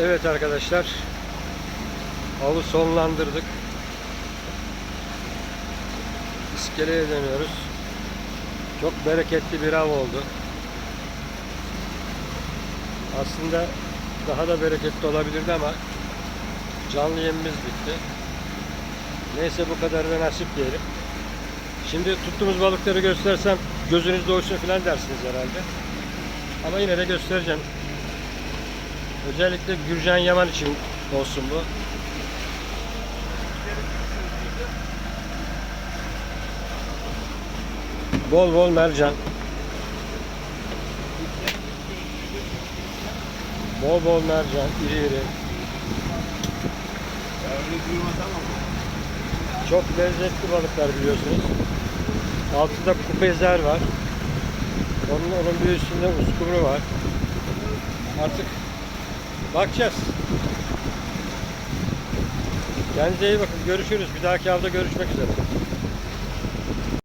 Evet arkadaşlar. Avı sonlandırdık. İskeleye dönüyoruz. Çok bereketli bir av oldu. Aslında daha da bereketli olabilirdi ama canlı yemimiz bitti. Neyse bu kadar da nasip diyelim. Şimdi tuttuğumuz balıkları göstersem gözünüz doysun falan dersiniz herhalde. Ama yine de göstereceğim. Özellikle Gürcan Yaman için olsun bu. Bol bol mercan. Bol bol mercan, iri iri. Çok lezzetli balıklar biliyorsunuz. Altında kupezer var. Onun, onun bir üstünde uskumru var. Artık bakacağız. Kendinize iyi bakın. Görüşürüz. Bir dahaki avda görüşmek üzere.